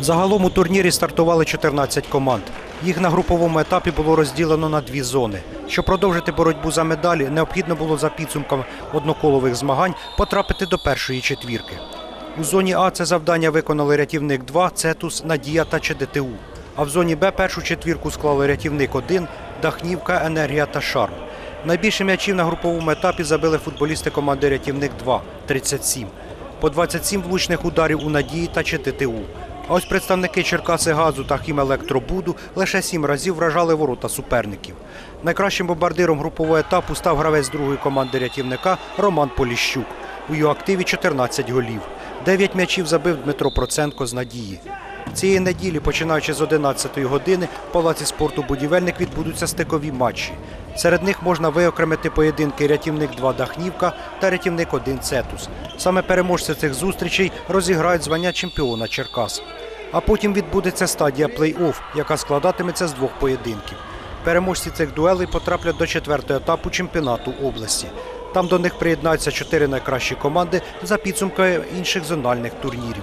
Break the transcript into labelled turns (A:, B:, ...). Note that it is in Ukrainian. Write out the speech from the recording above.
A: Загалом у турнірі стартували 14 команд. Їх на груповому етапі було розділено на дві зони. Щоб продовжити боротьбу за медалі, необхідно було за підсумками одноколових змагань потрапити до першої четвірки. У зоні А це завдання виконали рятівник 2, Цетус, Надія та ЧДТУ. А в зоні Б першу четвірку склали рятівник 1, Дахнівка, Енергія та Шарм. Найбільше м'ячів на груповому етапі забили футболісти команди Рятівник 2 37. По 27 влучних ударів у Надії та ЧТТУ. А ось представники Черкаси Газу та Хімелектробуду лише сім разів вражали ворота суперників. Найкращим бомбардиром групового етапу став гравець другої команди рятівника Роман Поліщук. У його активі 14 голів. Дев'ять м'ячів забив Дмитро Проценко з Надії. Цієї неділі, починаючи з 11-ї години, в Палаці спорту «Будівельник» відбудуться стикові матчі. Серед них можна виокремити поєдинки рятівник 2 Дахнівка та рятівник 1 Цетус. Саме переможці цих зустрічей розіграють звання чемпіона Черкас. А потім відбудеться стадія плей-офф, яка складатиметься з двох поєдинків. Переможці цих дуелей потраплять до четвертого етапу чемпіонату області. Там до них приєднаються чотири найкращі команди за підсумками інших зональних турнірів.